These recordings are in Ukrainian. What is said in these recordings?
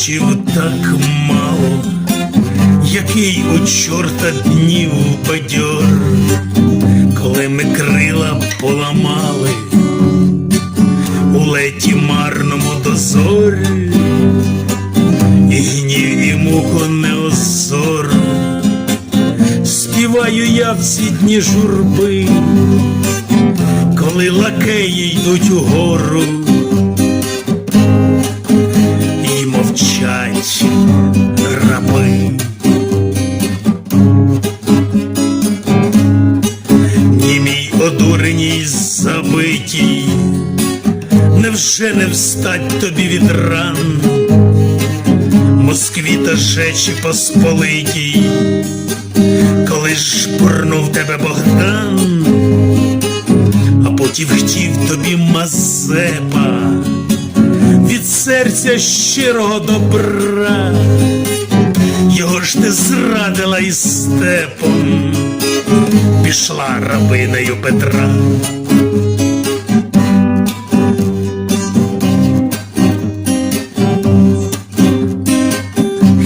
так мало, який у чорта днів бадьор, коли ми крила поламали у леті марному дозорі, і гнів і муку неозор. Співаю я в ці дні журби, коли лакеї йдуть угору раби. Німій одуреній забитій, невже не встать тобі від ран, Москві та Жечі Посполитій, коли ж порнув тебе Богдан, а потім хотів тобі Мазепа серця щирого добра, його ж ти зрадила із степом, пішла рабинею Петра.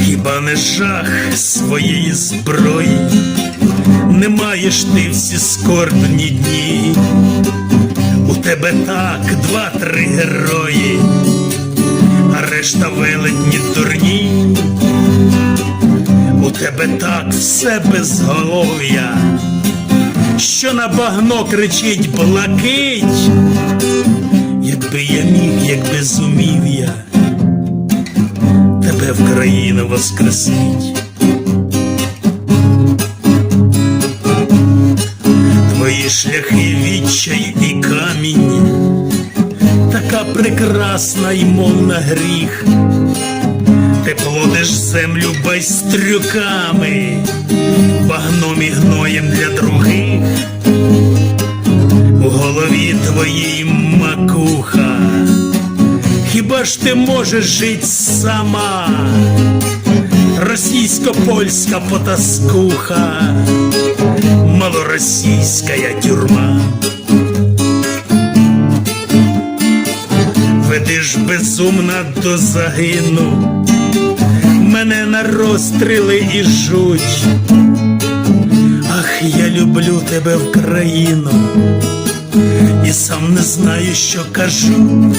Хіба не жах своєї зброї, не маєш ти всі скорбні дні, тебе так два-три герої, решта велетні дурні, у тебе так все безголов'я, що на багно кричить блакить, якби я міг, якби зумів я тебе в країну воскресить. Твої шляхи відчай і камінь, така прекрасна й мов на гріх. Ти плодиш землю байстрюками, багном і гноєм для других. У голові твоїй макуха. Хіба ж ти можеш жить сама? Російсько-польська потаскуха, малоросійська тюрма. Безумна до загину, мене на розстріли і жуть. Ах, я люблю тебе в країну, і сам не знаю, що кажу.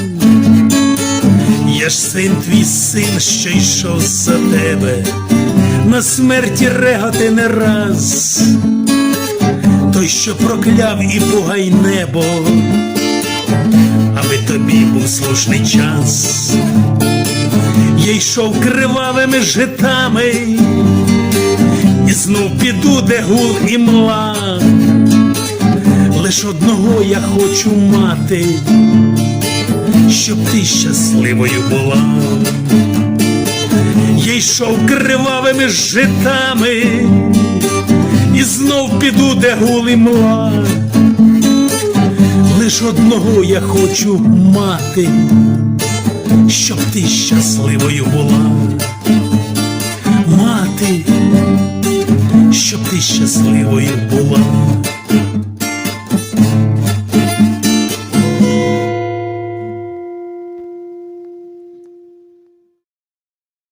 Я ж син твій син, що йшов за тебе, на смерті реготи не раз, той, що прокляв і пугай небо, аби тобі був слушний час. Я йшов кривавими житами, і знов піду, де гул і мла. Лиш одного я хочу мати щоб ти щасливою була. Я йшов кривавими житами, і знов піду, де гули мла. Лиш одного я хочу мати, щоб ти щасливою була. Мати, щоб ти щасливою була.